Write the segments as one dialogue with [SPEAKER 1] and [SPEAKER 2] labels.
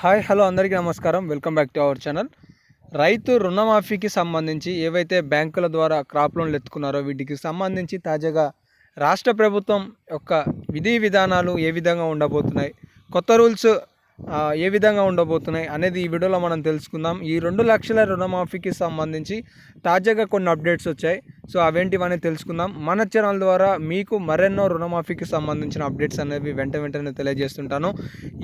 [SPEAKER 1] Hi hello అందరికీ నమస్కారం. Welcome back to our channel. రైతు రుణమాఫీకి సంబంధించి ఏవైతే బ్యాంకుల ద్వారా క్రాప్ లోన్లు ఎత్తుకున్నారో వీటికి సంబంధించి తాజాగా రాష్ట్ర ప్రభుత్వం యొక్క విధి విధానాలు ఏ విధంగా ఉండబోతున్నాయి కొత్త రూల్స్ ఏ విధంగా ఉండబోతున్నాయి అనేది ఈ వీడియోలో మనం తెలుసుకుందాం. ఈ రెండు లక్షల రుణమాఫీకి సంబంధించి తాజాగా కొన్ని అప్డేట్స్ వచ్చాయి. సో అవేంటివన్నీ తెలుసుకుందాం. మన ఛానల్ ద్వారా మీకు మరెన్నో రుణమాఫీకి సంబంధించిన అప్డేట్స్ అనేవి వెంట వెంటనే తెలియజేస్తుంటాను.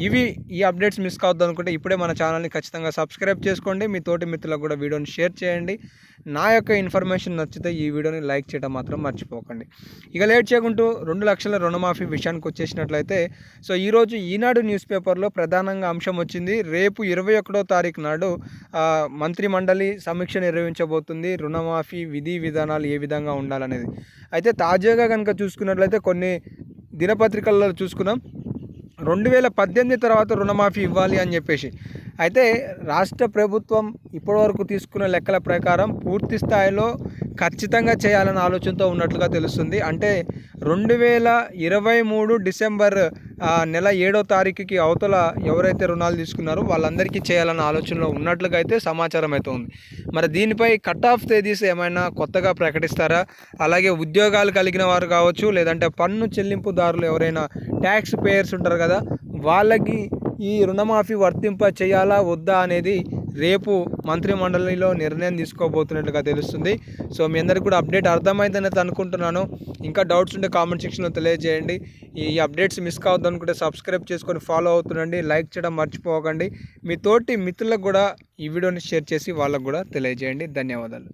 [SPEAKER 1] ఇవి ఈ అప్డేట్స్ మిస్ కావద్దు అనుకుంటే ఇప్పుడే మన ఛానల్ని ఖచ్చితంగా సబ్స్క్రైబ్ చేసుకోండి. మీ తోటి మిత్రులకు కూడా వీడియోని షేర్ చేయండి. నా యొక్క ఇన్ఫర్మేషన్ నచ్చితే ఈ వీడియోని లైక్ చేయడం మాత్రం మర్చిపోకండి. ఇక లేట్ చేయకుంటూ రెండు లక్షల రుణమాఫీ విషయానికి వచ్చేసినట్లయితే సో ఈరోజు ఈనాడు న్యూస్ పేపర్లో ప్రధానంగా అంశం వచ్చింది. రేపు ఇరవై ఒకటో తారీఖు నాడు మంత్రిమండలి మంత్రి మండలి సమీక్ష నిర్వహించబోతుంది. రుణమాఫీ విధి విధానాలు ఏ విధంగా ఉండాలనేది. అయితే తాజాగా కనుక చూసుకున్నట్లయితే కొన్ని దినపత్రికల్లో చూసుకున్నాం. రెండు వేల పద్దెనిమిది తర్వాత రుణమాఫీ ఇవ్వాలి అని చెప్పేసి. అయితే రాష్ట్ర ప్రభుత్వం ఇప్పటివరకు తీసుకున్న లెక్కల ప్రకారం పూర్తి స్థాయిలో ఖచ్చితంగా చేయాలన్న ఆలోచనతో ఉన్నట్లుగా తెలుస్తుంది. అంటే రెండు వేల ఇరవై మూడు డిసెంబర్ నెల ఏడో తారీఖుకి అవతల ఎవరైతే రుణాలు తీసుకున్నారో వాళ్ళందరికీ చేయాలన్న ఆలోచనలో ఉన్నట్లుగా అయితే సమాచారం అయితే ఉంది మరి దీనిపై కట్ ఆఫ్ తేదీస్ ఏమైనా కొత్తగా ప్రకటిస్తారా? అలాగే ఉద్యోగాలు కలిగిన వారు కావచ్చు లేదంటే పన్ను చెల్లింపుదారులు ఎవరైనా ట్యాక్స్ పేయర్స్ ఉంటారు కదా వాళ్ళకి ఈ రుణమాఫీ వర్తింప చేయాలా వద్దా అనేది రేపు మంత్రి మండలిలో నిర్ణయం తీసుకోబోతున్నట్లుగా తెలుస్తుంది. సో మీ అందరికీ కూడా అప్డేట్ అర్థమైందని అనుకుంటున్నాను. ఇంకా డౌట్స్ ఉంటే కామెంట్ సెక్షన్లో తెలియజేయండి. ఈ అప్డేట్స్ మిస్ కావద్దు అనుకుంటే సబ్స్క్రైబ్ చేసుకొని ఫాలో అవుతుండండి. లైక్ చేయడం మర్చిపోకండి. మీ తోటి మిత్రులకు కూడా ఈ వీడియోని షేర్ చేసి వాళ్ళకు కూడా తెలియజేయండి. ధన్యవాదాలు.